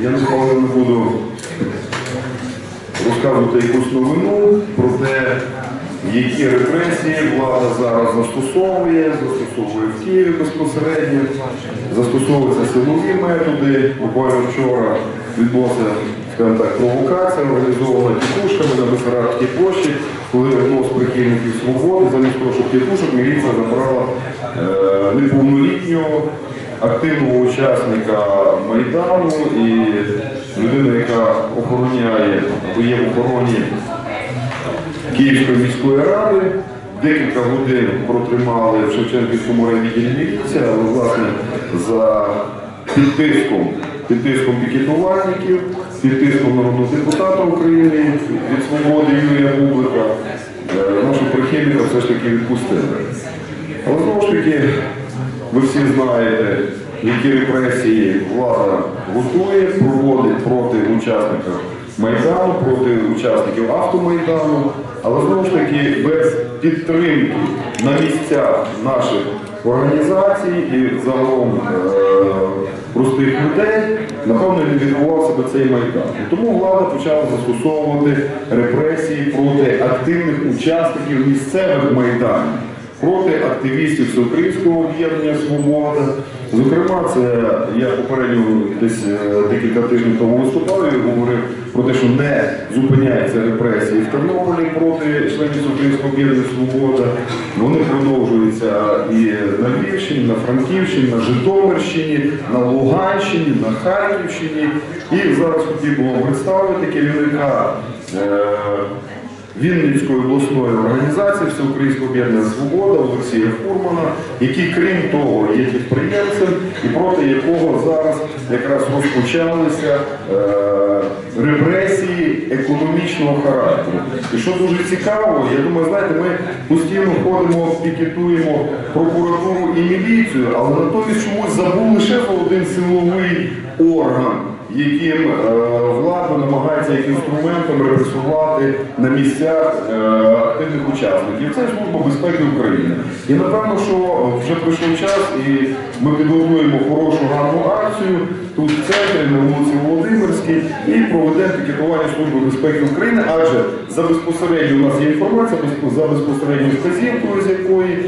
Я напевно не буду розказувати якусь новину про те, які репресії влада зараз застосовує, застосовує в Києві безпосередньо, застосовуються силові методи. Буквально вчора відбулася скажімо так, провокація, організована тітушками на Бесарабській площі, коли одного прихильників свободи, замість того, щоб тітушок, міліція забрала е, неповнолітнього активного учасника Майдану і людину, яка охороняє, є в охороні Київської міської ради. Декілька годин протримали в Шевченківському райвідділі міліції, але власне за під тиском, під тиском пікетувальників, під тиском народного депутата України від свободи Юрія Бублика, е, нашого прихильника все ж таки відпустили. Але знову ж таки, ви всі знаєте, які репресії влада готує, проводить проти учасників Майдану, проти учасників автомайдану, але знову ж таки без підтримки на місцях наших організацій і загалом е, простих людей, напевно, не відбувався би цей майдан. Тому влада почала застосовувати репресії проти активних учасників місцевих майданів проти активістів Всеукраїнського об'єднання Свобода. Зокрема, це я попередньо десь е, декілька тижнів тому виступав і говорив про те, що не зупиняються репресії в Тернополі проти членів Всеукраїнського об'єднання Свобода. Вони продовжуються і на Львівщині, на Франківщині, на Житомирщині, на Луганщині, на Харківщині. І зараз хотів вам представити керівника. Вінницької обласної організації Всеукраїнського об'єднання Свобода Олексія Фурмана, який, крім того, є підприємцем і проти якого зараз якраз розпочалися е, репресії економічного характеру. І що дуже цікаво, я думаю, знаєте, ми постійно ходимо, пікетуємо прокуратуру і міліцію, але натомість чомусь забули ще про один силовий орган яким е, влада намагається як інструментом репресувати на місцях е, активних учасників. Це Служба безпеки України. І напевно, що вже прийшов час, і ми підготуємо хорошу гарну акцію тут в центрі, на вулиці Володимирській, і проведемо пікетування Служби безпеки України, адже за безпосередньо у нас є інформація за безпосередньою вказівкою, з якої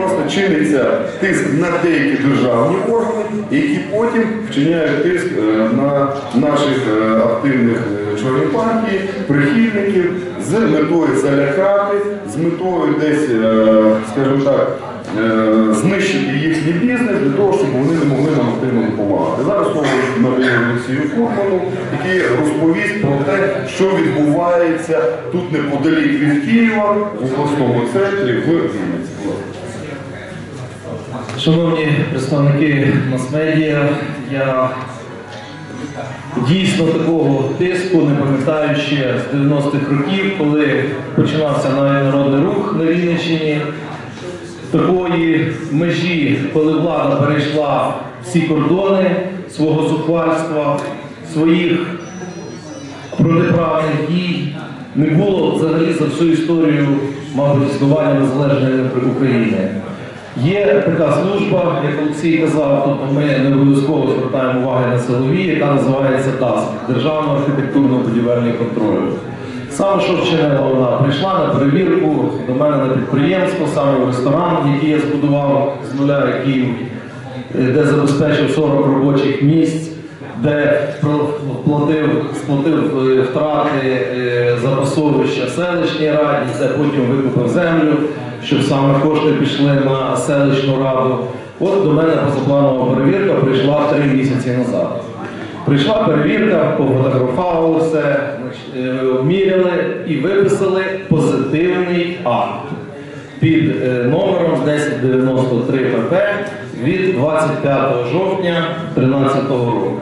власне чиниться тиск на деякі державні органи, які потім вчиняють тиск е, на наших е, активних е, членів партії, прихильників з метою залякати, з метою десь, скажімо так, знищити їхній бізнес для того, щоб вони не могли нам активно допомагати. Зараз надаю Олексію Фурману, який розповість про те, що відбувається тут неподалік від Києва в обласному центрі в Вінниці. Шановні представники мас-медіа, я дійсно такого тиску не пам'ятаю ще з 90-х років, коли починався народний рух на Рівненщині. Такої межі, коли влада перейшла всі кордони свого зухвальства, своїх протиправних дій, не було взагалі за всю історію, мабуть, існування незалежної України. Є така служба, як Олексій казав, тобто ми не обов'язково звертаємо уваги на силові, яка називається ДАСК Державна архітектурно-будівельний контроль. Саме що вчинила вона прийшла на перевірку до мене на підприємство, саме в ресторан, який я збудував з нуля, який, е, де забезпечив 40 робочих місць, де платив, сплатив е, втрати е, за пасовища селищній раді, це потім викупив землю, щоб саме кошти пішли на селищну раду. От до мене позапланова перевірка прийшла три місяці назад. Прийшла перевірка, пофотографували все, е, обміряли і виписали позитивний акт під номером 1093 ПП від 25 жовтня 2013 року.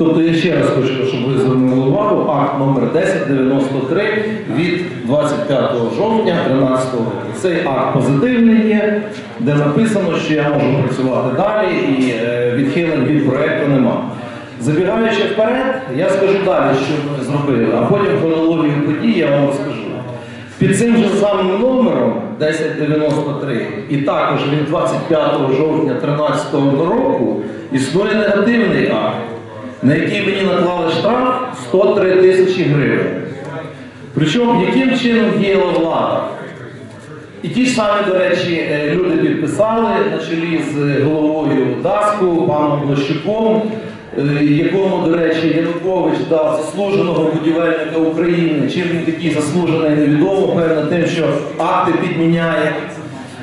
Тобто я ще раз хочу, щоб ви звернули увагу, акт номер 1093 від 25 жовтня 2013 року. Цей акт позитивний є, де написано, що я можу працювати далі і е, відхилень від проекту нема. Забігаючи вперед, я скажу далі, що ми зробили, а потім хронологію подій я вам розкажу. Під цим же самим номером 1093 і також від 25 жовтня 2013 року існує негативний акт на який мені наклали штраф 103 тисячі гривень. Причому яким чином діяла влада? І ті ж самі, до речі, е, люди підписали на чолі з головою Даску, паном Блощуком, е, якому, до речі, Янукович дав заслуженого будівельника України. Чим він такий заслужений, невідомо, певно, тим, що акти підміняє.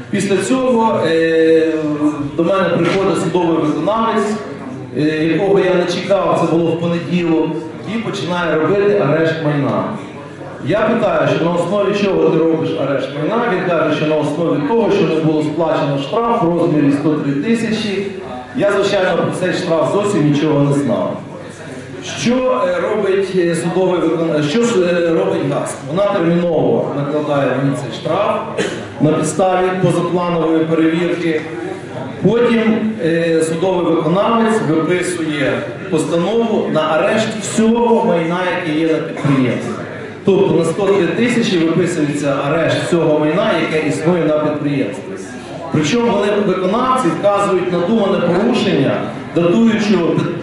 Після цього е, до мене приходить судовий виконавець, якого я не чекав, це було в понеділок, і починає робити арешт майна. Я питаю, що на основі чого ти робиш арешт майна? Він каже, що на основі того, що не було сплачено штраф в розмірі 103 тисячі. Я, звичайно, про цей штраф зовсім нічого не знав. Що е, робить е, судовий виконавець? Що е, робить ГАСК? Вона терміново накладає мені цей штраф на підставі позапланової перевірки. Потім е, виписує постанову на арешт всього майна, яке є на підприємстві. Тобто на 103 тисячі виписується арешт всього майна, яке існує на підприємстві. Причому вони виконавці вказують на думане порушення, датуючи,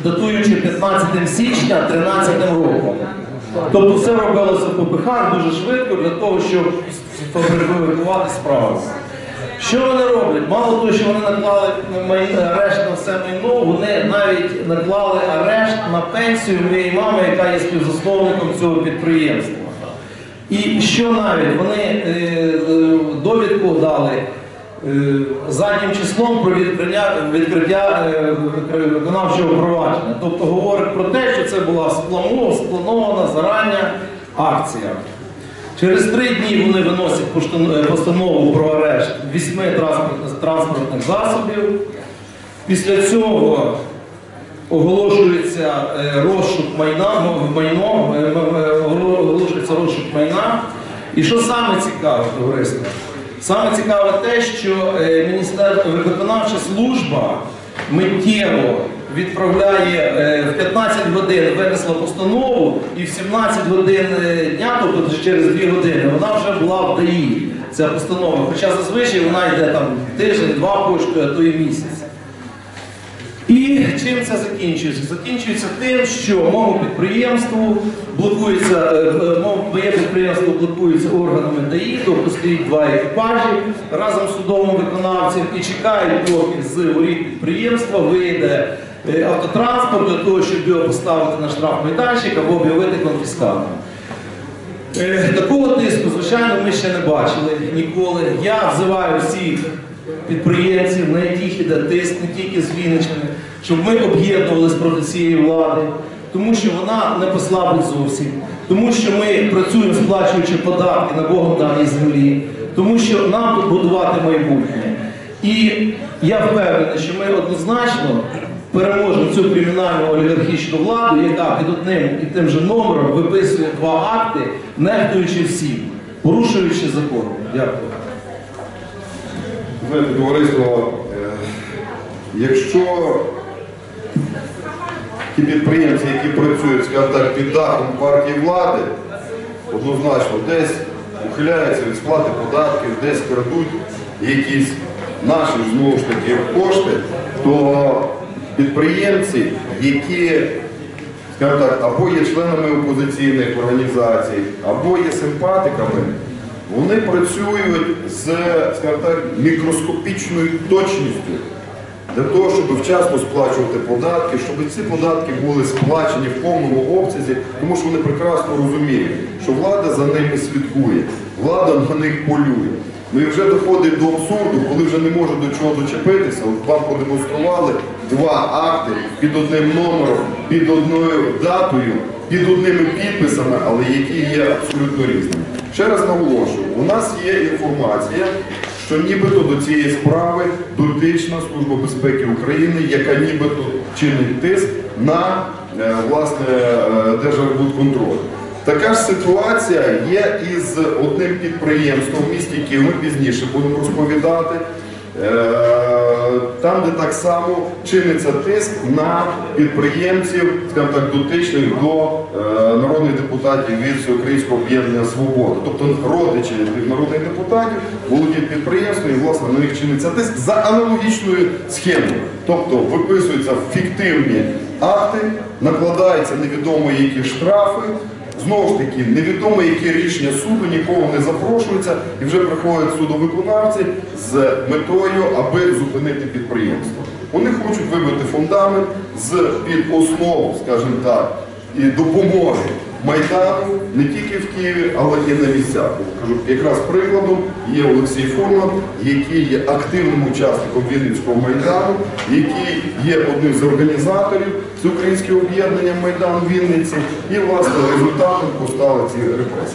датуючи 15 січня 13 роком. Тобто все робилося по пихах дуже швидко для того, щоб сфабрикувати справу. Що вони роблять? Мало того, що вони наклали арешт на все майно, вони навіть наклали арешт на пенсію моєї мами, яка є співзасновником цього підприємства. І що навіть вони е, е, довідку дали е, заднім числом про відкриття, виконавчого провадження. Тобто говорить про те, що це була спланована зарання акція. Через три дні вони виносять е, постанову про арешт вісьми транспортних, засобів. Після цього оголошується е, розшук майна, майно, е, оголошується розшук майна. І що саме цікаве, товариство? Саме цікаве те, що міністерство виконавча служба миттєво відправляє е, в 15 годин винесла постанову, і в 17 годин е, дня, тобто через 2 години, вона вже була в ДАІ, ця постанова. Хоча зазвичай вона йде там тиждень-два поштою, а то і місяць. І чим це закінчується? Закінчується тим, що моєму підприємству блокується, е, е, мо- моє підприємство блокується органами ДАІ, тобто стоїть два екіпажі разом з судовим виконавцем і чекають, поки з воріт підприємства вийде е, автотранспорт для того, щоб його поставити на штрафмайданчик або об'явити конфіскатом. Е, Такого тиску, звичайно, ми ще не бачили ніколи. Я взиваю всіх підприємців, на яких іде тиск, не тільки з Вінниччини, щоб ми об'єднувалися проти цієї влади, тому що вона не послабить зовсім, тому що ми працюємо сплачуючи податки на Богом даній землі, тому що нам тут будувати майбутнє. І я впевнений, що ми однозначно переможемо цю кримінальну олігархічну владу, яка під одним і тим же номером виписує два акти, нехтуючи всім, порушуючи закон. Дякую. Знаєте, товариство, е, якщо ті підприємці, які працюють, скажімо так, під дахом партії влади, однозначно десь ухиляються від сплати податків, десь крадуть якісь наші знову ж таки кошти, то підприємці, які так, або є членами опозиційних організацій, або є симпатиками, вони працюють з так, мікроскопічною точністю для того, щоб вчасно сплачувати податки, щоб ці податки були сплачені в повному обсязі, тому що вони прекрасно розуміють, що влада за ними слідкує, влада на них полює. Ну і вже доходить до абсурду, коли вже не можуть до чого дочепитися. От вам продемонстрували два акти під одним номером, під одною датою, під одними підписами, але які є абсолютно різними. Ще раз наголошую, у нас є інформація, що нібито до цієї справи дотична Служба безпеки України, яка нібито чинить тиск на е, власне е, Держарбудконтроль. Така ж ситуація є із одним підприємством в місті Київ. Ми пізніше будемо розповідати. Е, Там, де так само чиниться тиск на підприємців, скажімо так, дотичних до е, народних депутатів від Всеукраїнського об'єднання Свобода. Тобто родичі тих народних депутатів володіють підприємством і власне на них чиниться тиск за аналогічною схемою. Тобто виписуються фіктивні акти, накладаються невідомо які штрафи. Знову ж таки, невідомо, яке рішення суду, нікого не запрошується, і вже приходять судовиконавці з метою, аби зупинити підприємство. Вони хочуть вибити фундамент з під основу, скажімо так, і допомоги Майдану не тільки в Києві, але і на місцях. Кажу, якраз прикладом є Олексій Фурман, який є активним учасником Вінницького майдану, який є одним з організаторів Всеукраїнського об'єднання Майдан Вінниці, і власне результатом постали ці репресії.